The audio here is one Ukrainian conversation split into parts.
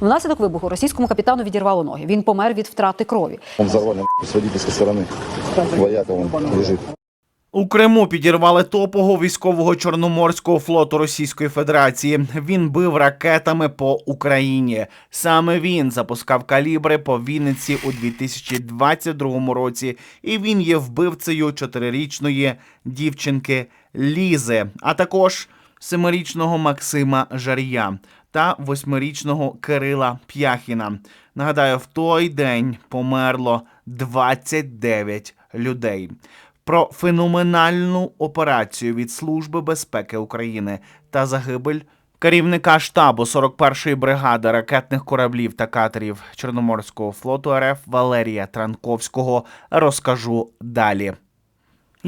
Внаслідок вибуху російському капітану відірвало ноги. Він помер від втрати крові. Он взорвали нахуй, с водительской. Вояка он лежит. У Криму підірвали топового військового чорноморського флоту Російської Федерації. Він бив ракетами по Україні. Саме він запускав калібри по Вінниці у 2022 році, і він є вбивцею чотирирічної дівчинки Лізи, а також семирічного Максима Жарія та восьмирічного Кирила П'яхіна. Нагадаю, в той день померло 29 людей про феноменальну операцію від Служби безпеки України та загибель керівника штабу 41-ї бригади ракетних кораблів та катерів Чорноморського флоту РФ Валерія Транковського розкажу далі.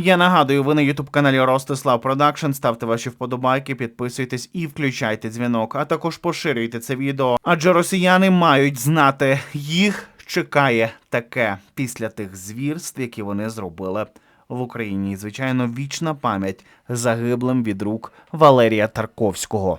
Я нагадую, ви на ютуб каналі Ростислав Продакшн. Ставте ваші вподобайки, підписуйтесь і включайте дзвінок, а також поширюйте це відео. Адже росіяни мають знати, їх чекає таке після тих звірств, які вони зробили в Україні. Звичайно, вічна пам'ять загиблим від рук Валерія Тарковського.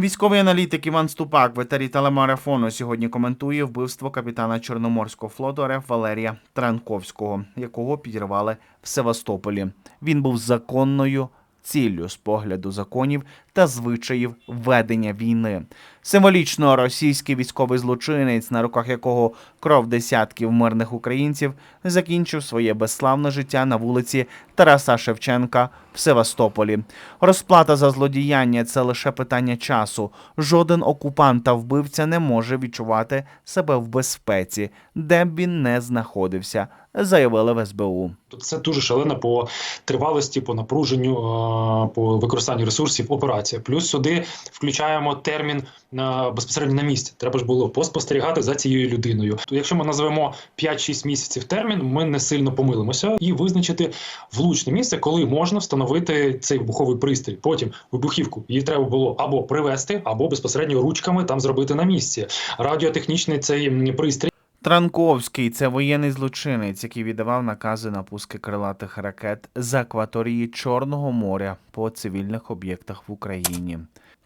Військовий аналітик Іван Ступак в етері телемарафону сьогодні коментує вбивство капітана Чорноморського флоту РФ Валерія Транковського, якого підірвали в Севастополі. Він був законною ціллю з погляду законів та звичаїв ведення війни. Символічно російський військовий злочинець, на руках якого кров десятків мирних українців, закінчив своє безславне життя на вулиці Тараса Шевченка в Севастополі. Розплата за злодіяння це лише питання часу. Жоден окупант та вбивця не може відчувати себе в безпеці, де б він не знаходився, заявили в СБУ. Тобто це дуже шалена по тривалості, по напруженню, е, по використанню ресурсів операція. Плюс сюди включаємо термін е, безпосередньо на місці. Треба ж було поспостерігати за цією людиною. То якщо ми назвемо 5-6 місяців термін, ми не сильно помилимося і визначити влучне місце, коли можна встановити цей вибуховий пристрій. Потім вибухівку її треба було або привезти, або безпосередньо ручками там зробити на місці. Радіотехнічний цей пристрій. Транковський це воєнний злочинець, який віддавав накази на пуски крилатих ракет з акваторії Чорного моря по цивільних об'єктах в Україні.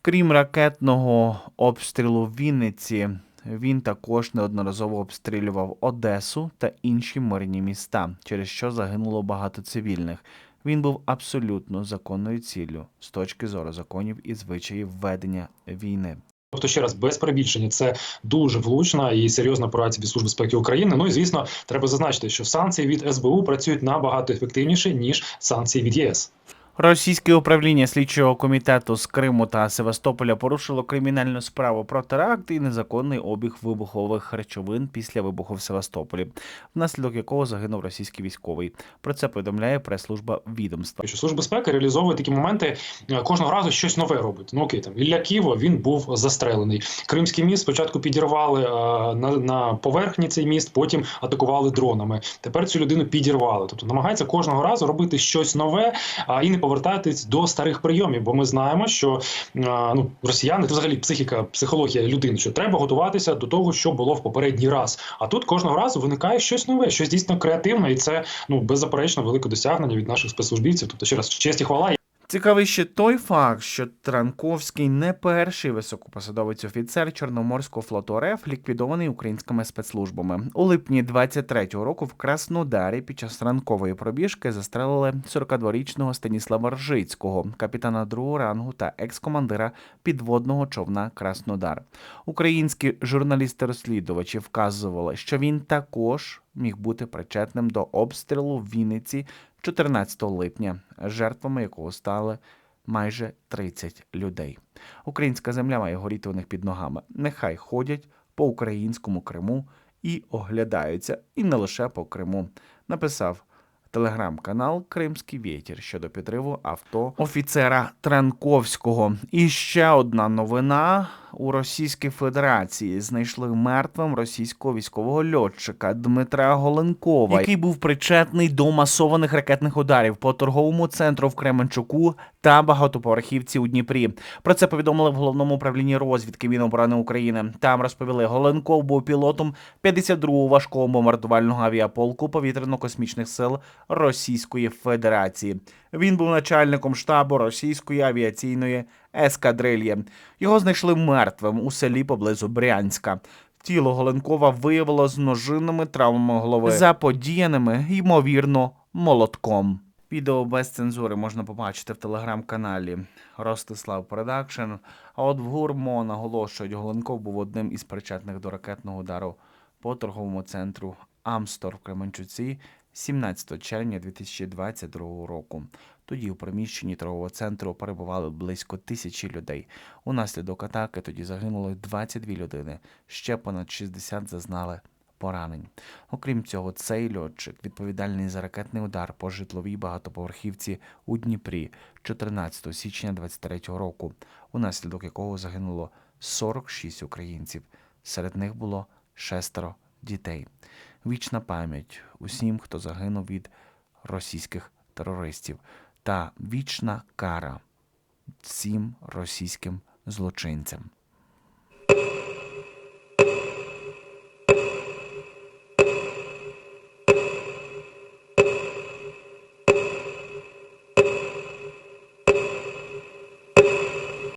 Крім ракетного обстрілу Вінниці, він також неодноразово обстрілював Одесу та інші мирні міста, через що загинуло багато цивільних. Він був абсолютно законною ціллю з точки зору законів і звичаїв ведення війни. Тобто, ще раз, без перебільшення, це дуже влучна і серйозна операція від Служби безпеки України. Ну і звісно, треба зазначити, що санкції від СБУ працюють набагато ефективніше ніж санкції від ЄС. Російське управління слідчого комітету з Криму та Севастополя порушило кримінальну справу про теракт і незаконний обіг вибухових речовин після вибуху в Севастополі, внаслідок якого загинув російський військовий. Про це повідомляє прес-служба відомства. Що служба безпеки реалізовує такі моменти е, кожного разу щось нове робить. Ну окей, там Ілля Ківо він був застрелений. Кримський міст спочатку підірвали е, на, на поверхні цей міст, потім атакували дронами. Тепер цю людину підірвали. Тобто намагається кожного разу робити щось нове, а і не повертатись до старих прийомів. Бо ми знаємо, що ну росіяни взагалі психіка, психологія людини, що треба готуватися до того, що було в попередній раз. А тут кожного разу виникає щось нове, щось дійсно креативне, і це ну беззаперечно велике досягнення від наших спецслужбівців. Тобто, ще раз честь і хвала. Цікавий ще той факт, що Транковський не перший високопосадовець офіцер Чорноморського флоту РФ, ліквідований українськими спецслужбами. У липні 23-го року в Краснодарі під час ранкової пробіжки застрелили 42-річного Станіслава Ржицького, капітана другого рангу та екс-командира підводного човна Краснодар. Українські журналісти-розслідувачі вказували, що він також міг бути причетним до обстрілу в Вінниці 14 липня, жертвами якого стали майже 30 людей. Українська земля має горіти у них під ногами. Нехай ходять по українському Криму і оглядаються, і не лише по Криму. Написав телеграм-канал Кримський вітер щодо підриву авто офіцера Транковського. І ще одна новина. У Російській Федерації знайшли мертвим російського військового льотчика Дмитра Голенкова, який був причетний до масованих ракетних ударів по торговому центру в Кременчуку та багатоповерхівці у Дніпрі. Про це повідомили в головному управлінні розвідки Міноборони України. Там розповіли, Голенков був пілотом 52-го важкого бомбардувального авіаполку повітряно-космічних сил Російської Федерації. Він був начальником штабу російської авіаційної ескадрильї. Його знайшли мертвим у селі поблизу Брянська. Тіло Голенкова виявило з множинними травмами голови, заподіяними, ймовірно, молотком. Відео без цензури можна побачити в телеграм-каналі Ростислав Продакшн. А от в ГУРМО наголошують, Голенков був одним із причетних до ракетного удару по торговому центру Амстор в Кременчуці 17 червня 2022 року. Тоді у приміщенні торгового центру перебували близько тисячі людей. Унаслідок атаки тоді загинуло 22 людини, ще понад 60 зазнали поранень. Окрім цього, цей льотчик відповідальний за ракетний удар по житловій багатоповерхівці у Дніпрі 14 січня 23 року, унаслідок якого загинуло 46 українців. Серед них було шестеро дітей. Вічна пам'ять усім, хто загинув від російських терористів, та вічна кара всім російським злочинцям.